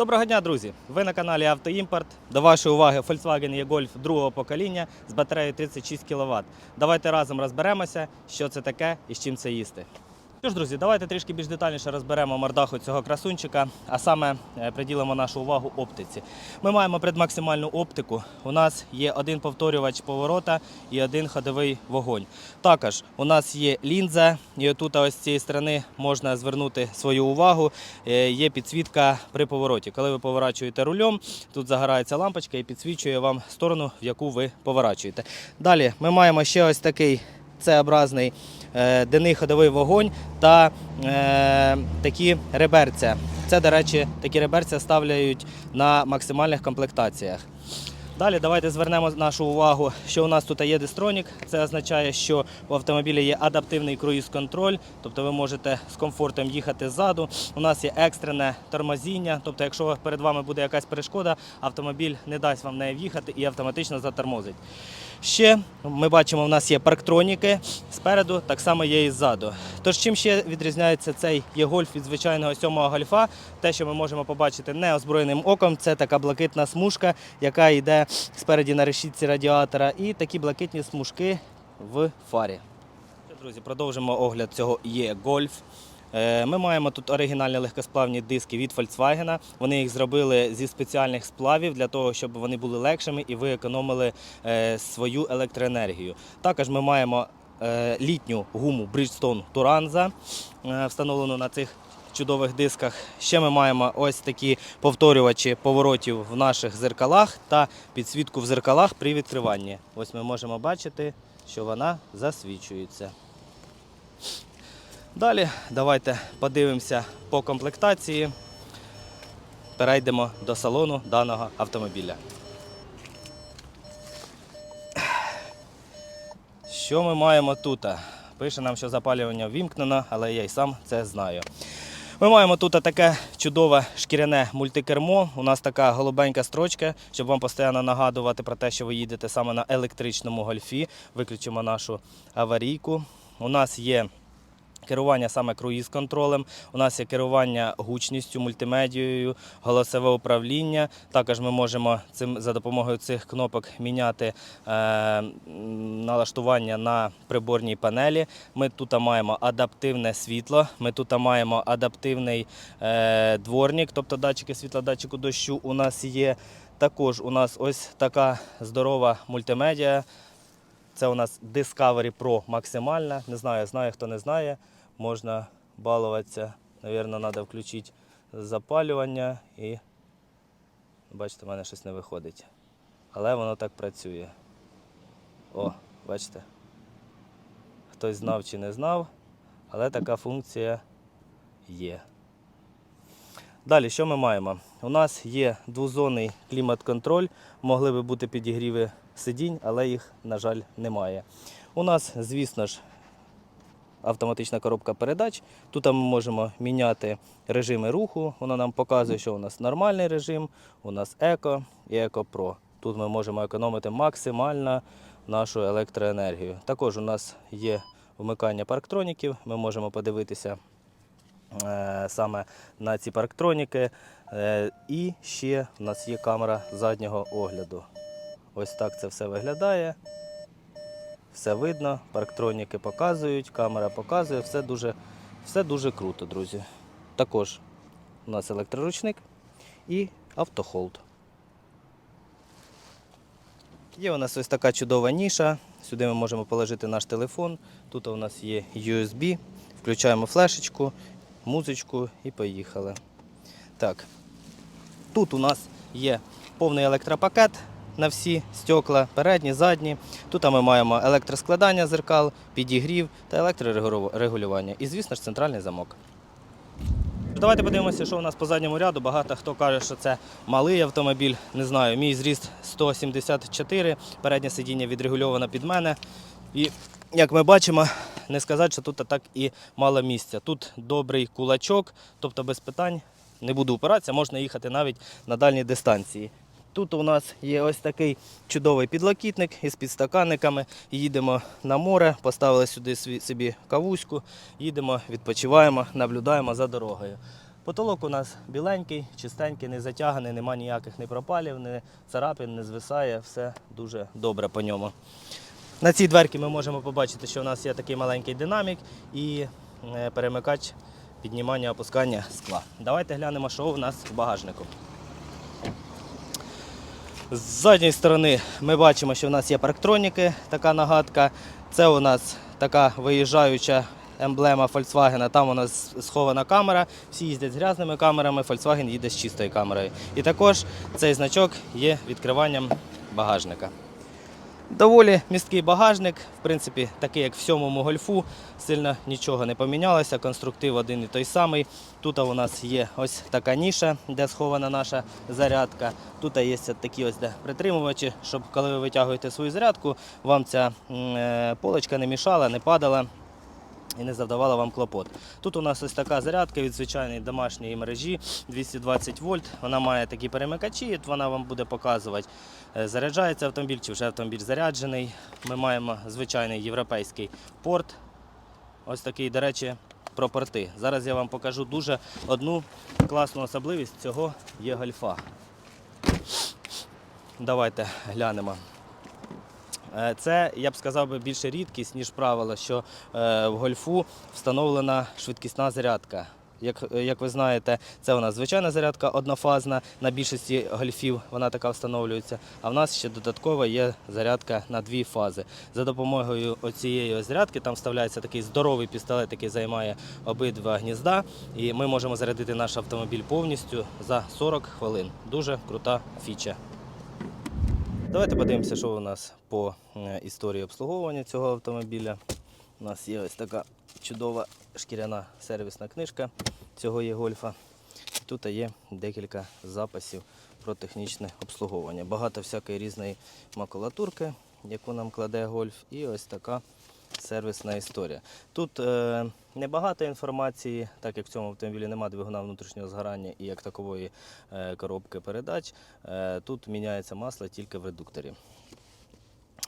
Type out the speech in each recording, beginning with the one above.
Доброго дня, друзі! Ви на каналі Автоімпорт. До вашої уваги Volkswagen E-Golf другого покоління з батареєю 36 кВт. Давайте разом розберемося, що це таке і з чим це їсти. Що ж, друзі, давайте трішки більш детальніше розберемо мордаху цього красунчика, а саме е, приділимо нашу увагу оптиці. Ми маємо предмаксимальну оптику. У нас є один повторювач поворота і один ходовий вогонь. Також у нас є лінза, і отут ось з цієї сторони можна звернути свою увагу. Е, Є підсвітка при повороті. Коли ви поворачуєте рулем, тут загорається лампочка і підсвічує вам сторону, в яку ви поворачуєте. Далі ми маємо ще ось такий С-образний денний ходовий вогонь та е, такі реберця. Це, до речі, такі реберця ставляють на максимальних комплектаціях. Далі давайте звернемо нашу увагу, що у нас тут є дистронік. Це означає, що у автомобілі є адаптивний круїз-контроль, тобто ви можете з комфортом їхати ззаду. У нас є екстрене тормозіння, тобто, якщо перед вами буде якась перешкода, автомобіль не дасть вам в неї в'їхати і автоматично затормозить. Ще ми бачимо, у нас є парктроніки спереду, так само є і ззаду. Тож чим ще відрізняється цей є-гольф від звичайного сьомого гольфа? Те, що ми можемо побачити неозброєним оком, це така блакитна смужка, яка йде спереді на решітці радіатора, і такі блакитні смужки в фарі. Друзі, продовжимо огляд цього є-гольф. Е, Ми маємо тут оригінальні легкосплавні диски від Volkswagen. Вони їх зробили зі спеціальних сплавів для того, щоб вони були легшими і ви економили е, свою електроенергію. Також ми маємо е, літню гуму Bridgestone Turanza, встановлену на цих чудових дисках. Ще ми маємо ось такі повторювачі поворотів в наших зеркалах та підсвітку в зеркалах при відкриванні. Ось ми можемо бачити, що вона засвічується. Далі давайте подивимося по комплектації. Перейдемо до салону даного автомобіля. Що ми маємо тут? Пише нам, що запалювання ввімкнено, але я й сам це знаю. Ми маємо тут таке чудове шкіряне мультикермо. У нас така голубенька строчка, щоб вам постійно нагадувати про те, що ви їдете саме на електричному гольфі. Виключимо нашу аварійку. У нас є керування саме круїз-контролем. У нас є керування гучністю, мультимедією, голосове управління. Також ми можемо цим за допомогою цих кнопок міняти е, налаштування на приборній панелі. Ми тут маємо адаптивне світло. Ми тут маємо адаптивний е, дворник, тобто датчики світла, датчику дощу. У нас є також у нас ось така здорова мультимедіа. Це у нас Discovery Pro максимальна. Не знаю, знаю, хто не знає. Можна балуватися. Навірно, треба включити запалювання і бачите, в мене щось не виходить. Але воно так працює. О, бачите. Хтось знав чи не знав, але така функція є. Далі, що ми маємо? У нас є двозонний клімат-контроль, могли би бути підігріви сидінь, але їх, на жаль, немає. У нас, звісно ж, автоматична коробка передач. Тут ми можемо міняти режими руху. Воно нам показує, що у нас нормальний режим, у нас еко і еко Pro. Тут ми можемо економити максимально нашу електроенергію. Також у нас є вмикання парктроніків. Ми можемо подивитися е, саме на ці парктроніки. Е, І ще у нас є камера заднього огляду. Ось так це все виглядає. Все видно, парктроніки показують, камера показує, все дуже, все дуже круто, друзі. Також у нас електроручник і автохолд. Є у нас ось така чудова ніша. Сюди ми можемо положити наш телефон. Тут у нас є USB. Включаємо флешечку, музичку і поїхали. Так. Тут у нас є повний електропакет на всі стекла, передні, задні. Тут ми маємо електроскладання зеркал, підігрів та електрорегулювання. І, звісно ж, центральний замок. Давайте подивимося, що у нас по задньому ряду. Багато хто каже, що це малий автомобіль. Не знаю, мій зріст 174, переднє сидіння відрегульовано під мене. І як ми бачимо, не сказати, що тут так і мало місця. Тут добрий кулачок, тобто без питань не буду упиратися, можна їхати навіть на дальні дистанції. Тут у нас є ось такий чудовий підлокітник із підстаканниками. Їдемо на море, поставили сюди собі кавуську, їдемо, відпочиваємо, наблюдаємо за дорогою. Потолок у нас біленький, чистенький, не затяганий, нема ніяких ні пропалів, ні царапин, не звисає, все дуже добре по ньому. На цій дверці ми можемо побачити, що у нас є такий маленький динамік і е, перемикач піднімання опускання скла. Давайте глянемо, що у нас в багажнику. З задньої сторони ми бачимо, що в нас є парктроніки, така нагадка. Це у нас така виїжджаюча емблема Volkswagen. Там у нас схована камера. Всі їздять з грязними камерами, Volkswagen їде з чистою камерою. І також цей значок є відкриванням багажника. Доволі місткий багажник, в принципі, такий як в сьомому гольфу, сильно нічого не помінялося, конструктив один і той самий. Тут у нас є ось така ніша, де схована наша зарядка. Тут є такі ось де притримувачі, щоб коли ви витягуєте свою зарядку, вам ця е, полочка не мішала, не падала і не завдавала вам клопот. Тут у нас ось така зарядка від звичайної домашньої мережі 220 вольт. Вона має такі перемикачі, от вона вам буде показувати, е, заряджається автомобіль чи вже автомобіль заряджений. Ми маємо звичайний європейський порт. Ось такий, до речі, про порти. Зараз я вам покажу дуже одну класну особливість цього є. Давайте глянемо. Е, Це, я б сказав, більше рідкість, ніж правило, що е, в гольфу встановлена швидкісна зарядка. Як, як ви знаєте, це у нас звичайна зарядка однофазна, на більшості гольфів вона така встановлюється. А в нас ще додатково є зарядка на дві фази. За допомогою оцієї зарядки там вставляється такий здоровий пістолет, який займає обидва гнізда, і ми можемо зарядити наш автомобіль повністю за 40 хвилин. Дуже крута фіча. Давайте подивимося, що у нас по е, історії обслуговування цього автомобіля. У нас є ось така чудова шкіряна сервісна книжка цього є гольфа. Тут є декілька записів про технічне обслуговування. Багато всякої різної макулатурки, яку нам кладе гольф, і ось така сервісна історія. Тут е, небагато інформації, так як в цьому автомобілі немає двигуна внутрішнього згорання і як такової е, коробки передач. Е, тут міняється масло тільки в редукторі.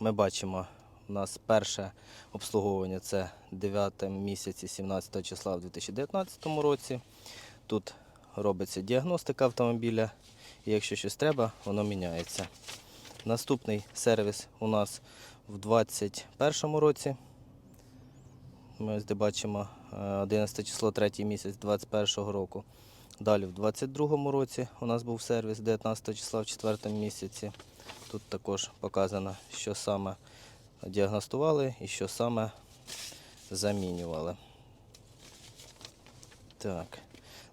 Ми бачимо, у нас перше обслуговування це 9 місяці 17 числа в 2019 році. Тут робиться діагностика автомобіля, і якщо щось треба, воно міняється. Наступний сервіс у нас в 2021 році. Ми ось бачимо е, 11 число, 3 місяць 2021 року. Далі в 2022 році у нас був сервіс 19 числа в 4 місяці. Тут також показано, що саме діагностували і що саме замінювали. Так.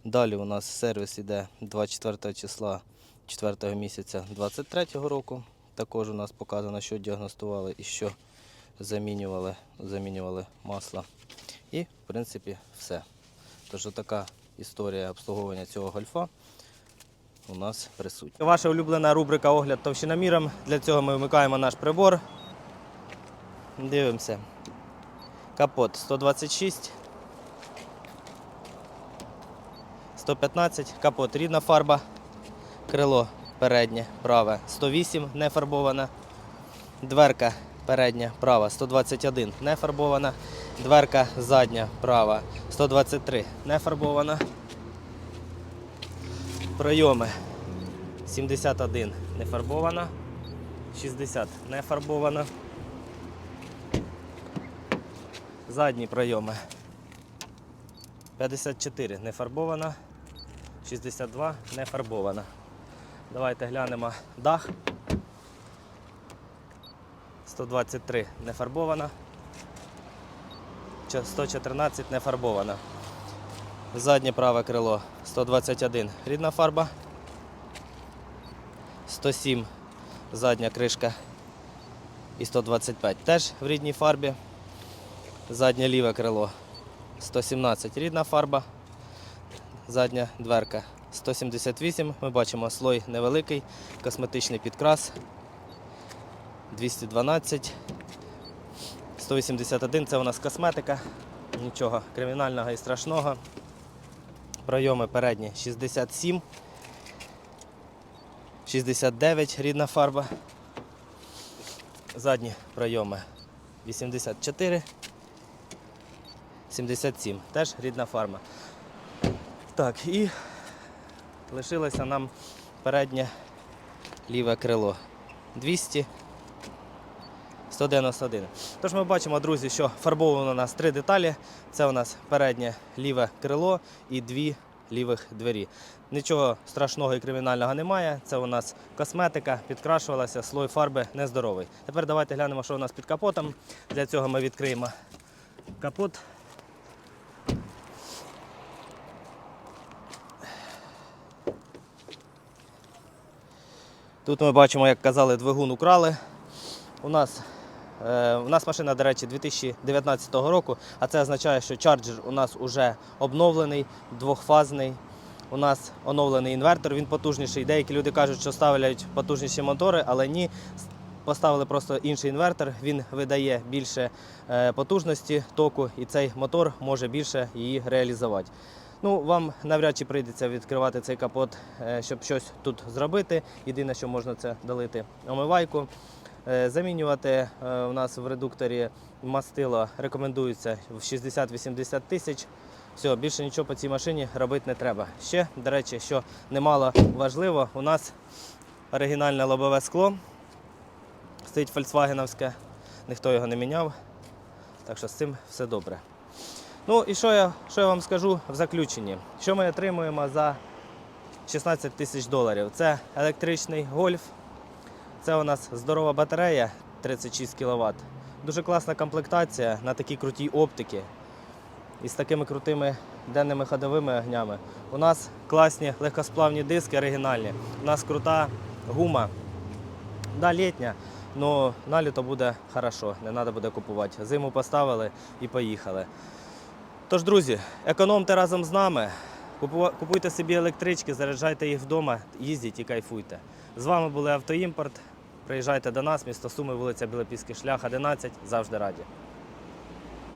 Далі у нас сервіс іде 24 числа 4 місяця 23 року. Також у нас показано, що діагностували і що замінювали, замінювали масло. І, в принципі, все. Тож така історія обслуговування цього гольфа у нас присутня. Ваша улюблена рубрика огляд товщиноміром. Для цього ми вмикаємо наш прибор. Дивимося. Капот 126. 115, капот рідна фарба, крило переднє, праве 108, не фарбована, дверка передня, права. 121, не фарбована, дверка задня, права. 123, не фарбована. Пройоми. 71 не фарбована, 60 не фарбована. Задні пройоми. 54 не фарбована, 62 не фарбована. Давайте глянемо дах. 123 не фарбована. 114 не фарбована. Заднє праве крило 121 рідна фарба. 107 задня кришка і 125 теж в рідній фарбі. Заднє ліве крило 117 рідна фарба, задня дверка 178. Ми бачимо слой невеликий, косметичний підкрас 212. 181 це у нас косметика, нічого кримінального і страшного. Пройоми передні 67, 69 рідна фарба. Задні пройоми 84. 77. Теж рідна фарма. Так, і лишилося нам переднє ліве крило. 200 191. Тож ми бачимо, друзі, що фарбовано у нас три деталі. Це у нас переднє ліве крило і дві лівих двері. Нічого страшного і кримінального немає. Це у нас косметика, підкрашувалася, слой фарби нездоровий. Тепер давайте глянемо, що у нас під капотом. Для цього ми відкриємо капот. Тут ми бачимо, як казали, двигун украли. У нас, е, у нас машина, до речі, 2019 року, а це означає, що чарджер у нас вже обновлений, двохфазний. У нас оновлений інвертор, він потужніший. Деякі люди кажуть, що ставлять потужніші мотори, але ні. Поставили просто інший інвертор, він видає більше е, потужності току, і цей мотор може більше її реалізувати. Ну, вам навряд чи прийдеться відкривати цей капот, е, щоб щось тут зробити. Єдине, що можна це долити омивайку. Е, Замінювати е, у нас в редукторі мастило рекомендується в 60-80 тисяч. Все, більше нічого по цій машині робити не треба. Ще, до речі, що немало важливо, у нас оригінальне лобове скло. Стоїть фольксвагеновське, ніхто його не міняв. Так що з цим все добре. Ну і що я, що я вам скажу в заключенні? Що ми отримуємо за 16 тисяч доларів? Це електричний гольф, це у нас здорова батарея 36 кВт. Дуже класна комплектація на такій крутій оптиці і з такими крутими денними ходовими огнями. У нас класні легкосплавні диски оригінальні. У нас крута гума. Да, літня, але на літо буде хорошо, не треба буде купувати. Зиму поставили і поїхали. Тож, друзі, економте разом з нами. Купуйте собі електрички, заряджайте їх вдома, їздіть і кайфуйте. З вами були Автоімпорт. Приїжджайте до нас, місто Суми, вулиця Білопільський шлях, 11. Завжди раді.